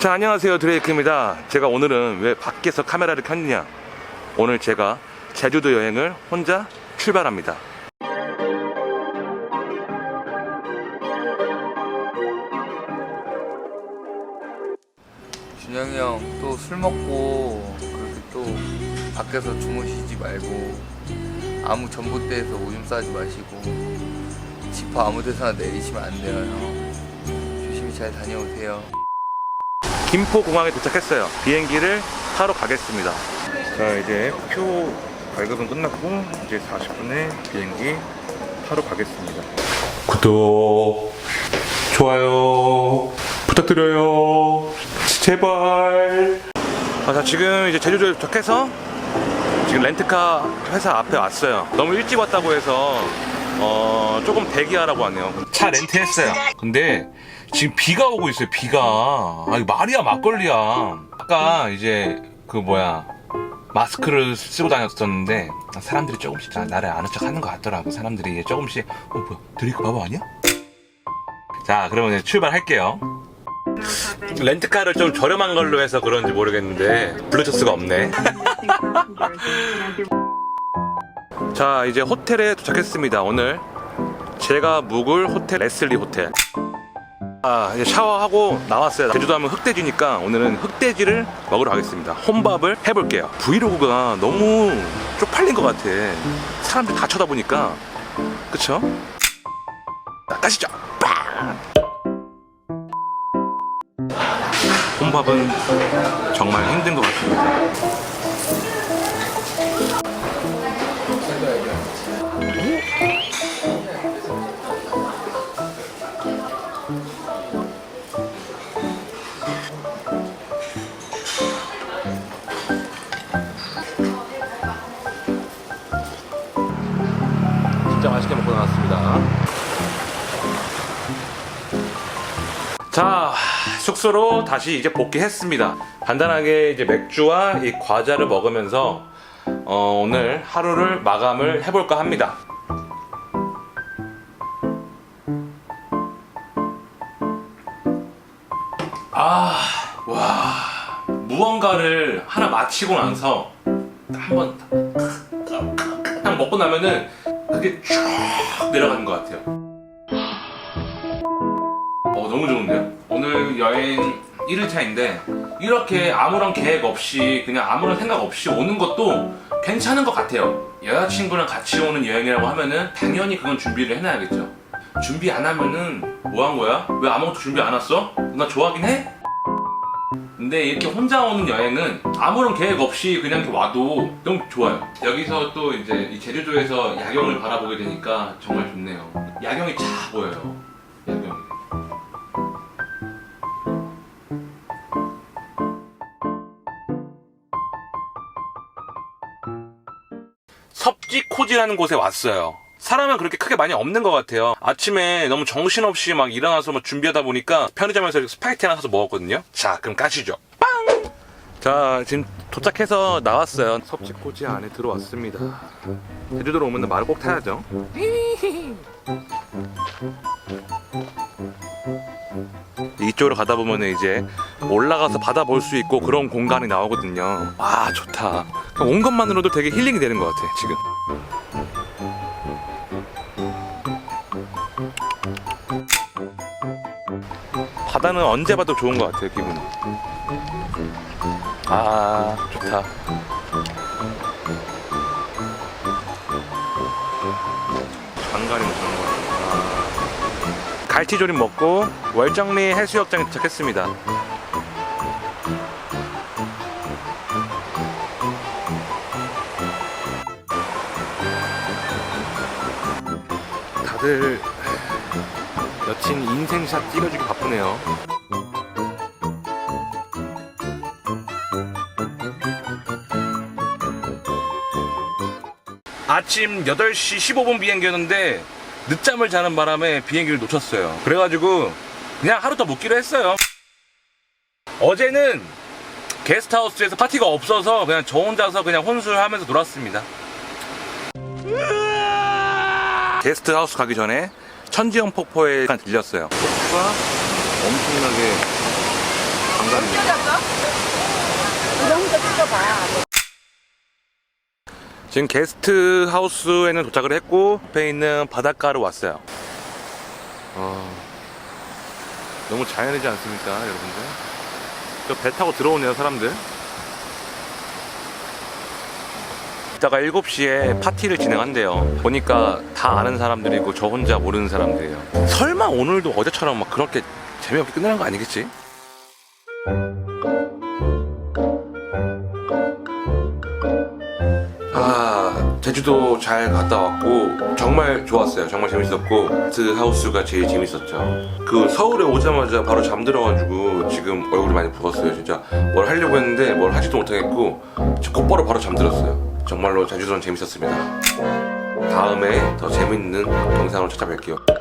자, 안녕하세요. 드레이크입니다. 제가 오늘은 왜 밖에서 카메라를 켰느냐? 오늘 제가 제주도 여행을 혼자 출발합니다. 준영이 형 또 술 먹고 그렇게 또 밖에서 주무시지 말고 아무 전봇대에서 오줌 싸지 마시고 지퍼 아무 데서나 내리시면 안 돼요 형 조심히 잘 다녀오세요 김포 공항에 도착했어요. 비행기를 타러 가겠습니다. 자, 이제 표 발급은 끝났고 이제 40분에 비행기 타러 가겠습니다. 구독, 좋아요 부탁드려요. 제발. 아, 자, 지금 이제 제주도에 도착해서 지금 렌트카 회사 앞에 왔어요. 너무 일찍 왔다고 해서 어, 조금 대기하라고 하네요. 차 렌트했어요. 근데 지금 비가 오고 있어요. 비가. 아, 이거 말이야 막걸리야. 아까 이제 그 뭐야 마스크를 쓰고 다녔었는데 사람들이 조금씩 나- 나를 아는 척 하는 것 같더라고. 사람들이 조금씩 어 뭐야 드리크 바보 아니야? 자 그러면 이제 출발할게요. 렌트카를 좀 저렴한 걸로 해서 그런지 모르겠는데 블루투스가 없네. 자 이제 호텔에 도착했습니다 오늘 제가 묵을 호텔 레슬리 호텔 아 이제 샤워하고 나왔어요. 제주도 하면 흑돼지니까 오늘은 흑돼지를 먹으러 가겠습니다. 혼밥을 해볼게요. 브이로그가 너무 쪽팔린 것 같아. 사람들 다 쳐다보니까. 그쵸? 자, 가시죠. 빵! 혼밥은 정말 힘든 것 같습니다 맛있게 먹고 나왔습니다. 자, 숙소로 다시 이제 복귀했습니다. 간단하게 이제 맥주와 이 과자를 먹으면서 어, 오늘 하루를 마감을 해볼까 합니다. 아, 와, 무언가를 하나 마치고 나서 한번 딱 먹고 나면은 그게 쭉 내려가는 것 같아요. 어, 너무 좋은데요? 오늘 여행 1일차인데 이렇게 아무런 계획 없이 그냥 아무런 생각 없이 오는 것도 괜찮은 것 같아요. 여자친구랑 같이 오는 여행이라고 하면은 당연히 그건 준비를 해놔야겠죠. 준비 안 하면은 뭐 한 거야? 왜 아무것도 준비 안 왔어? 나 좋아하긴 해? 근데 이렇게 혼자 오는 여행은 아무런 계획 없이 그냥 이렇게 와도 너무 좋아요. 여기서 또 이제 이 제주도에서 야경을 바라보게 되니까 정말 좋네요. 야경이 쫙 보여요. 야경이. 섭지코지라는 곳에 왔어요. 사람은 그렇게 크게 많이 없는 것 같아요. 아침에 너무 정신없이 막 일어나서 막 준비하다 보니까 편의점에서 스파게티 하나 사서 먹었거든요. 자, 그럼 까시죠. 빵! 자, 지금 도착해서 나왔어요. 섭지코지 안에 들어왔습니다. 제주도로 오면 말을 꼭 타야죠. 이쪽으로 가다 보면 이제 올라가서 바다 볼 수 있고 그런 공간이 나오거든요. 와 좋다. 그냥 온 것만으로도 되게 힐링이 되는 것 같아 지금. 바다는 언제 봐도 좋은 것 같아요 기분이. 아 좋다. 장관이네 장관. 아. 갈치조림 먹고 월정리 해수욕장에 도착했습니다. 다들 여친 인생샷 찍어주기 바쁘네요. 아침 8시 15분 비행기였는데 늦잠을 자는 바람에 비행기를 놓쳤어요. 그래가지고 그냥 하루 더 묵기로 했어요. 어제는 게스트하우스에서 파티가 없어서 그냥 저 혼자서 그냥 혼술하면서 놀았습니다. 게스트하우스 가기 전에 천지영 폭포에 잠깐 들렸어요. 폭포가 엄청나게 찍어봐. 지금 게스트 하우스에는 도착을 했고 옆에 있는 바닷가로 왔어요. 어, 너무 자연이지 않습니까, 여러분들? 저 배 타고 들어오네요, 사람들. 이따가 7시에 파티를 진행한대요. 보니까 다 아는 사람들이고 저 혼자 모르는 사람들이에요. 설마 오늘도 어제처럼 막 그렇게 재미없게 끝나는 거 아니겠지? 아 제주도 잘 갔다 왔고 정말 좋았어요 정말 재밌었고 그 하우스가 제일 재밌었죠 그 서울에 오자마자 바로 잠들어가지고 지금 얼굴이 많이 부었어요 진짜 뭘 하려고 했는데 뭘 하지도 못하겠고 곧바로 바로 잠들었어요 정말로 제주도는 재밌었습니다. 다음에 더 재밌는 영상으로 찾아뵐게요